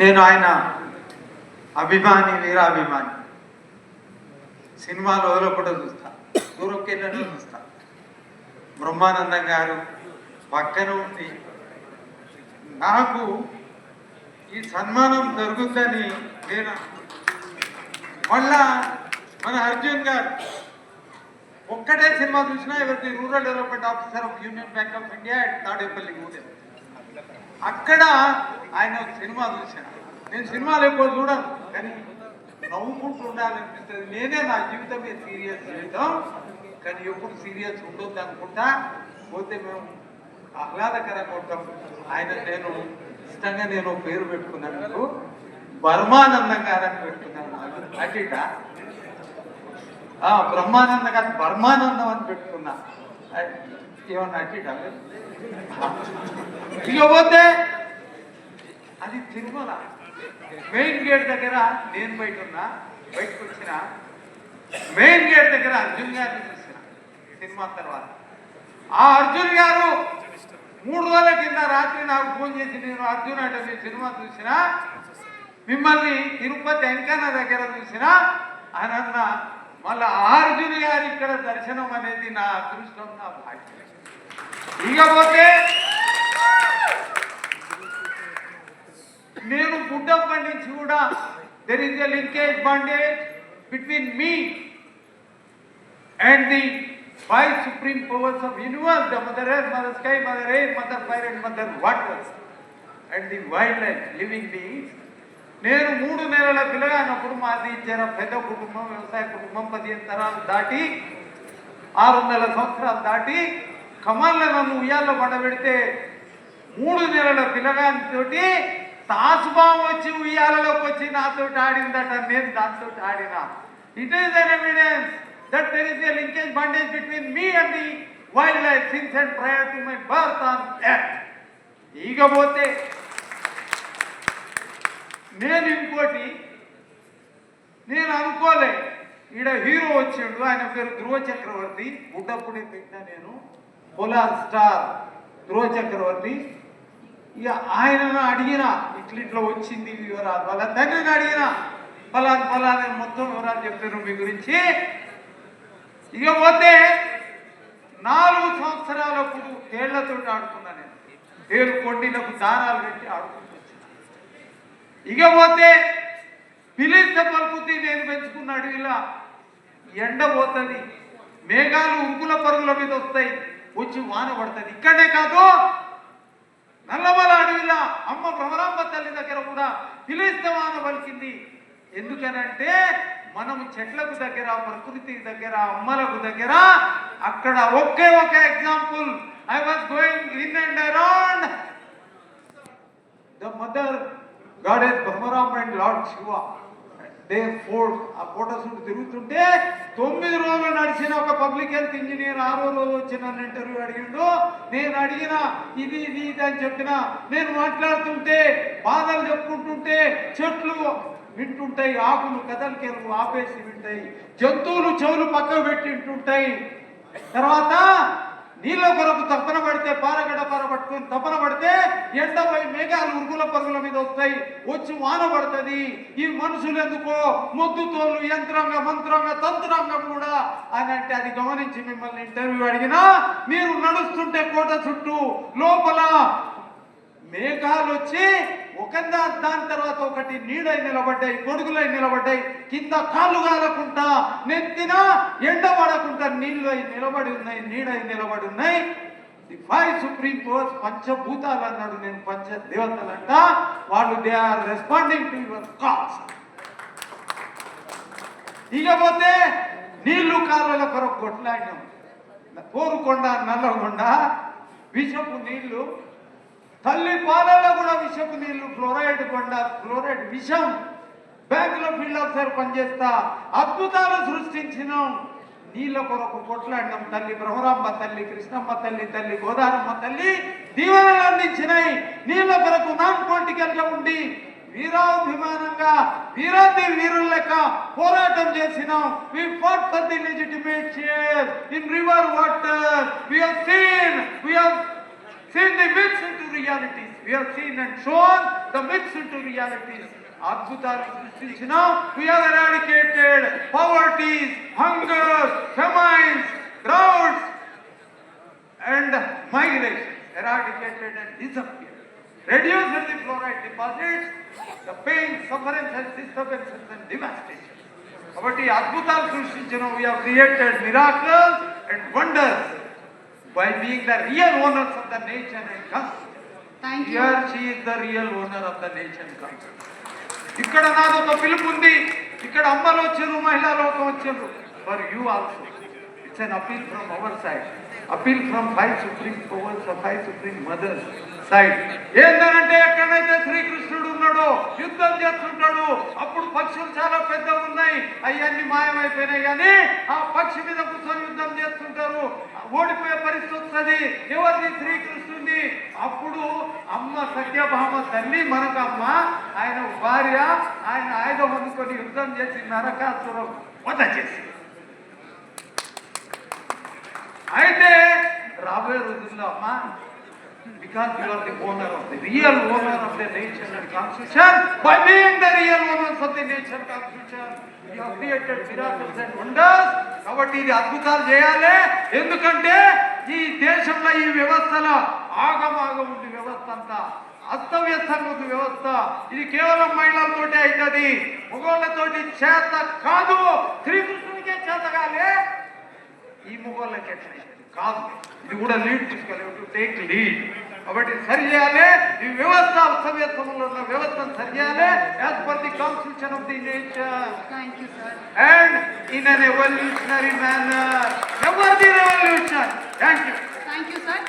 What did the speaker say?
నేను ఆయన అభిమాని వీరాభిమాని. సినిమాలు వదలకుండా చూస్తా. దూరంకి వెళ్ళినట్టు చూస్తా. బ్రహ్మానందం గారు పక్కన ఉంది నాకు ఈ సన్మానం జరుగుతుందని నేను మళ్ళా మన అర్జున్ గారు ఒక్కటే సినిమా చూసినా ఎవరికి rural development officer of Union Bank of India Tadepalli ఊరే అక్కడ ఆయన సినిమా చూశాను నేను సినిమాలు ఎక్కువ చూడను. కానీ నవ్వుకుంటూ ఉండాలనిపిస్తుంది నేనే నా జీవితమే సీరియస్ జీవితం. కానీ ఎప్పుడు సీరియస్ ఉండొద్దు అనుకుంటా. పోతే మేము ఆహ్లాదకరంగా ఉంటాం. ఆయన నేను ఇష్టంగా నేను పేరు పెట్టుకున్నాను మీకు. బర్మానందం గారని పెట్టుకున్నాను అటిట బ్రహ్మానంద గారు బర్మానందం అని పెట్టుకున్నా. ఏమన్నా అట్టి ఇకపోతే అది తిరుమల. మెయిన్ గేట్ దగ్గర నేను బయట ఉన్నా బయటకు వచ్చిన మెయిన్ గేట్ దగ్గర అర్జున్ గారిని చూసిన సినిమా తర్వాత. ఆ అర్జున్ గారు మూడు రోజుల కింద రాత్రి నాకు ఫోన్ చేసి నేను అర్జున్ అంటే మీ సినిమా చూసినా? మిమ్మల్ని తిరుపతి వెంకన్న దగ్గర చూసినా? అని అన్న మళ్ళా అర్జున్ గారి ఇక్కడ దర్శనం అనేది నా అదృష్టం నా భాగ్యం. ఇకపోతే నేను చూడా there is the linkage bondage between me and the five supreme powers of universe the mother earth mother sky mother air mother fire and mother water and the wild life living the నేను మూడు నెలల పిల్లగానప్పుడు మాది ఇచ్చిన పెద్ద కుటుంబం వ్యవసాయ కుటుంబం పదిహేను తరాలు దాటి ఆరు వందల సంవత్సరాలు దాటి కమాల్లో నన్ను ఉయ్యాల్లో పడబెడితే మూడు నెలల పిల్లగాని తోటి తాసుబాం వచ్చి ఉయ్యాలలోకి వచ్చి నాతో ఆడిందట నేను దాంతో ఆడినా. It is an evidence that there is a linkage bondage between me and the wild life since and prior to my birth on earth ఇకపోతే నేను ఇంకోటి నేను అనుకోలే. ఈడ హీరో వచ్చిండు ఆయన పేరు ధ్రువ చక్రవర్తి. గుడ్డప్పుడే పెట్టినా నేను పొలార్ స్టార్ ధ్రువ చక్రవర్తి. ఇక ఆయనను అడిగిన ఇట్లా ఇట్లా వచ్చింది వివరాలు. వాళ్ళ తండ్రిని అడిగిన ఫలాన్ ఫలాన్ అని మొత్తం వివరాలు చెప్పారు మీ గురించి. ఇక పోతే నాలుగు సంవత్సరాలప్పుడు తేళ్ళతో ఆడుకున్నా నేను. ఏడు కొండీలకు దారాలు పెట్టి ఆడుకుంటూ ఇక పోతే పిలిస్తే పలుకుతి నేను పెంచుకున్న అడవిలా ఎండ పోతుంది మేఘాలు ఉరుకుల పరుగుల మీద వస్తాయి వచ్చి వాన పడుతుంది. ఇక్కడే కాదు నల్లమల అడవిలా అమ్మ భ్రమరాంబ తల్లి దగ్గర కూడా పిలిస్తే పలికింది. ఎందుకనంటే మనము చెట్లకు దగ్గర ప్రకృతి దగ్గర అమ్మలకు దగ్గర అక్కడ ఒకే ఒక example I was going in and around the mother goddess Bhramaramba and lord Shiva day four ఆ ఫోటోస్ తిరుగుతుంటే తొమ్మిది రోజులు నడిచిన ఒక పబ్లిక్ హెల్త్ ఇంజనీర్ ఆరో రోజు వచ్చి నన్ను ఇంటర్వ్యూ అడిగిండు. నేను అడిగిన ఇది ఇది ఇది అని చెప్పిన. నేను మాట్లాడుతుంటే బాధలు చెప్పుకుంటుంటే చెట్లు వింటుంటాయి ఆకులు కదలికెలు ఆపేసి వింటాయి జంతువులు చెవులు పక్కకు పెట్టి వింటుంటాయి. తర్వాత నీళ్ళ కొరకు తప్పన పడితే పారగడ పార పట్టుకుని తపన పడితే ఎండపై మేఘాలు ఉరుగుల పరుగుల మీద వస్తాయి. వచ్చి వాన పడుతుంది. ఈ మనుషులు ఎందుకో మొద్దు తోలు యంత్రాంగ మంత్రాంగ తంత్రాంగం కూడా అని అంటే అది గమనించి మిమ్మల్ని ఇంటర్వ్యూ అడిగినా మీరు నడుస్తుంటే కోట చుట్టూ లోపల మేఘాలు వచ్చి ఒక దాని తర్వాత ఒకటి నీడై నిలబడ్డాయి గొడుగులై నిలబడ్డాయి. కింద కాళ్ళు కాలకుండా నెత్తిన ఎండ పడకుండా నీళ్ళు అయి నిలబడి ఉన్నాయి నీడై నిలబడి ఉన్నాయి. ది ఫైవ్ సుప్రీం కోర్స్ పంచభూతాలు అన్నాడు నేను పంచ దేవతలంట వాళ్ళు they are responding to your calls ఇకపోతే నీళ్ళు కాలువల కొరకు కొట్లాడినాం. కోరుకొండ నల్లగొండ విషపు నీళ్ళు తల్లి పాలలో కూడా విషపు నీళ్ళు ఫ్లోరైడ్ కొండ ఫ్లోరైడ్ విషం. బ్యాంకులో ఫీల్డ్ ఆఫీసర్ పనిచేస్తా అద్భుతాలు సృష్టించినాం. నీళ్ళ కొరకు కొట్లాడినాం తల్లి బ్రహ్మరాంబ తల్లి కృష్ణమ్మ తల్లి తల్లి గోదారమ్మ తల్లి దీవెనలు అందించినాయి నీళ్ళ కొరకు నాన్ పొలిటికల్ ఉండి వీరాభిమానంగా వీరాది వీరుల లెక్క పోరాటం చేసినాం we fought for the legitimate in river water we have seen we have seen the myths into realities. We have seen and shown the myths. అద్భుతాలు సృష్టించిన we have eradicated poverties, hungers, famines, droughts, and migration eradicated and disappeared. Reduced the fluoride deposits, the pain, sufferance and disturbances and devastation. కాబట్టి ఈ అద్భుతాలు సృష్టించిన we have created miracles and wonders by being the real owners of the nation and constitution. Thank you Here she is the real owner of the nation constitution. ఇక్కడ నాది ఒక పిలుపు ఉంది. ఇక్కడ అమ్మలు వచ్చారు మహిళా లోకం వచ్చారు for you also it's an appeal from our side appeal from five supreme powers five supreme mothers side ఏంటంటే ఎక్కడైతే శ్రీకృష్ణుడు ఉన్నాడో యుద్ధం చేస్తుంటాడు అప్పుడు పక్షులు చాలా పెద్దగా ఉన్నాయి. అవన్నీ మాయమైపోయినాయి కానీ ఆ పక్షి మీద కూర్చొని యుద్ధం చేస్తుంటారు. ఓడిపోయే పరిస్థితి వస్తుంది. ఎవరిది? శ్రీకృష్ణుంది అప్పుడు అమ్మ సత్యభామ తల్లి మనకు అమ్మ ఆయన భార్య ఆయన ఆయుధం అందుకొని యుద్ధం చేసి నరకాసురం వధ చేసింది. అయితే రాబోయే రోజుల్లో అమ్మా because you are the owner of the real owner of the nation and constitution by being the real owners of the nation constitution you have created miracles and wonders కాబట్టి ఇది అద్భుతాలు చేయాలి. ఎందుకంటే ఈ దేశంలో ఈ వ్యవస్థలో ఆగమాగం ఉంది వ్యవస్థ అంతా అస్తవ్యస్తంగా ఉంది వ్యవస్థ. ఇది కేవలం మహిళలతోటే అవుతుంది మగవాళ్ళతోటి చేత కాదు. శ్రీకృష్ణునికే చేత కాలే. ఈ మొగోళ్ళకి ఎట్లా కాదు ఇది కూడా లీడ్ తీసుకోవాలి టు టేక్ లీడ్ కాబట్టి సరి చేయాలి ఈ వ్యవస్థ అస్తవ్యస్తంలో ఉన్న వ్యవస్థను సరి చేయాలి as per the constitution of the nation thank you sir and in an evolutionary manner. Never the revolution. Thank you. Thank you sir